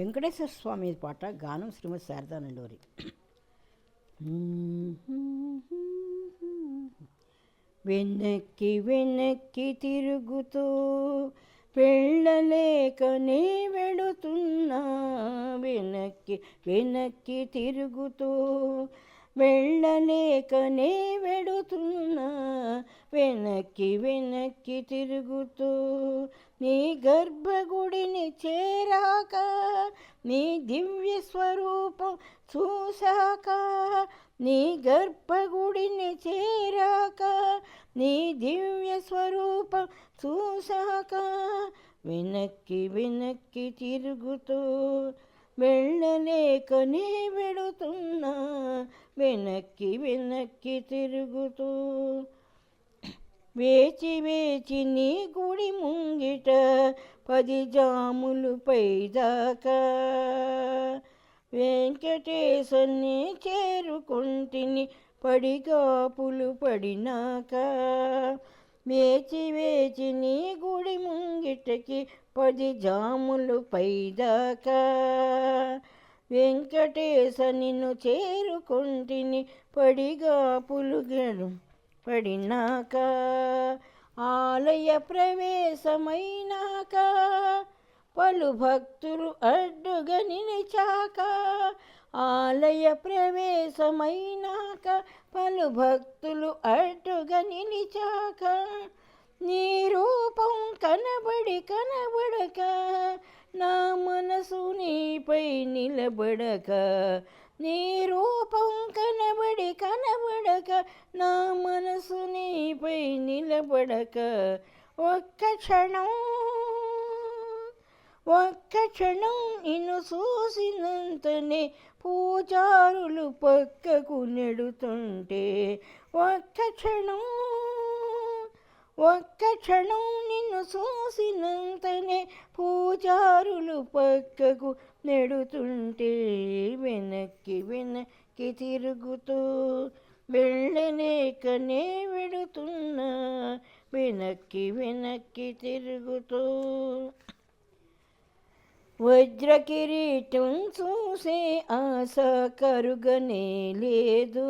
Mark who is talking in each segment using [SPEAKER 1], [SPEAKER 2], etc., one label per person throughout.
[SPEAKER 1] వెంకటేశ్వర స్వామి పాట గానం శ్రీమతి శారదానండోరి వెనక్కి వెనక్కి తిరుగుతూ వెళ్ళలేకనే వెళుతున్నా వెనక్కి వెనక్కి తిరుగుతూ వెళ్ళలేకనే వెడుతున్నా. వెనక్కి వెనక్కి తిరుగుతూ నీ గర్భగుడిని చేరాక నీ దివ్య స్వరూపం చూశాక నీ గర్భగుడిని చేరాక నీ దివ్య స్వరూపం చూశాక వెనక్కి వెనక్కి తిరుగుతూ వెళ్ళలేకనే వెడుతున్నా వెనక్కి వెనక్కి తిరుగుతూ. వేచి వేచి నీ గుడి ముంగిట పది జాములు పైదాకా. వెంకటేశన్ని చేరుకుంటిని పడిగాపులు పడినాక. వేచి వేచి నీ గుడి ముంగిటకి పది జాములు పైదాకా. వెంకటేశ నిన్ను చేరుకుంటిని పడిగాపులు పులుగడు పడినాక. ఆలయ ప్రవేశమైనాక పలు భక్తులు అడ్డుగా నిలిచాక. ఆలయ ప్రవేశమైనాక పలు భక్తులు అడ్డు నిలబడక నీ రూపం కనబడి కనబడక నా మనసు నీపై నిలబడక. ఒక్క క్షణం ఒక్క క్షణం నిన్ను చూసినంతనే పూజారులు పక్కకు నెడుతుంటే ఒక్క క్షణం ఒక్క క్షణం నిన్ను చూసినంతనే పూజారులు పక్కకు నెడుతుంటే వెనక్కి వెనక్కి తిరుగుతూ వెళ్ళలేకనే వెడుతున్నా వెనక్కి వెనక్కి తిరుగుతూ వజ్ర కిరీటం చూసే ఆశ కరుగనే లేదు.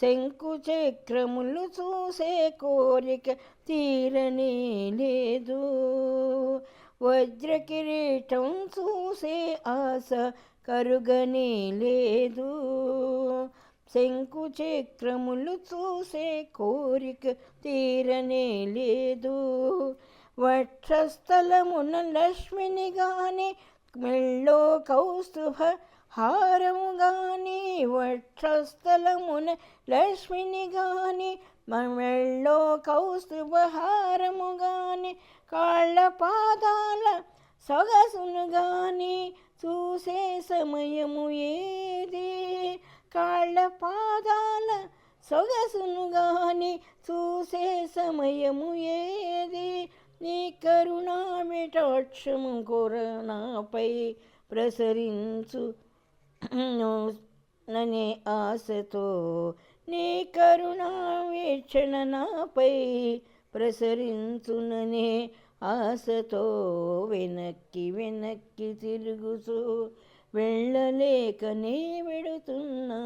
[SPEAKER 1] శంకు చక్రములు చూసే కోరిక తీరనే లేదు. వజ్ర కిరీటం చూసే ఆశ కరుగనే లేదు. శంకు చక్రములు చూసే కోరిక తీరనే లేదు. వక్షస్థలమున లక్ష్మిని గాని మెళ్ళో కౌస్తుభ హారము గాని వక్షస్థలమున లక్ష్మిని గాని మెళ్ళో కౌస్తుభహారము గాని కాళ్ళ పాదాల సొగసును గాని చూసే సమయము ఏది? కాళ్ళ పాదాల సొగసును గాని చూసే సమయము ఏది? నీ కరుణామిటాక్షము కొరనాపై ప్రసరించు ననే ఆశతో నీ కరుణా వీక్షణ నాపై ప్రసరించుననే ఆశతో వెనక్కి వెనక్కి తిరుగుచు వెళ్ళలేకనే వెడుతున్నా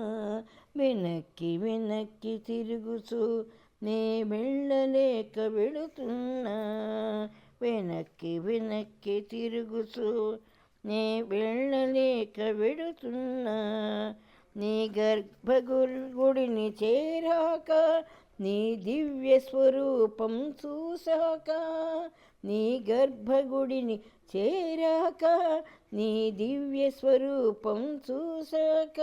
[SPEAKER 1] వెనక్కి వెనక్కి తిరుగుచు నే వెళ్ళలేక వెడుతున్నా వెనక్కి వెనక్కి తిరుగుచు నీ వెళ్ళలేక వెడుతున్నా నీ గర్భగుడిని చేరాక నీ దివ్య స్వరూపం చూశాక నీ గర్భగుడిని చేరాక నీ దివ్య స్వరూపం చూశాక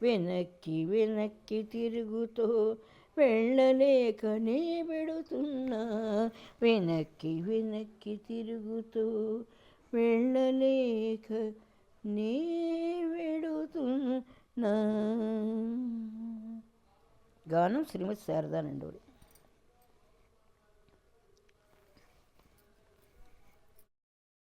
[SPEAKER 1] వెనక్కి వెనక్కి తిరుగుతూ వెళ్ళలేకనే పెడుతున్నా వెనక్కి వెనక్కి తిరుగుతూ వెళ్ళలేక నీ వెడుతున్నా. గానం శ్రీమతి శారదానండోరి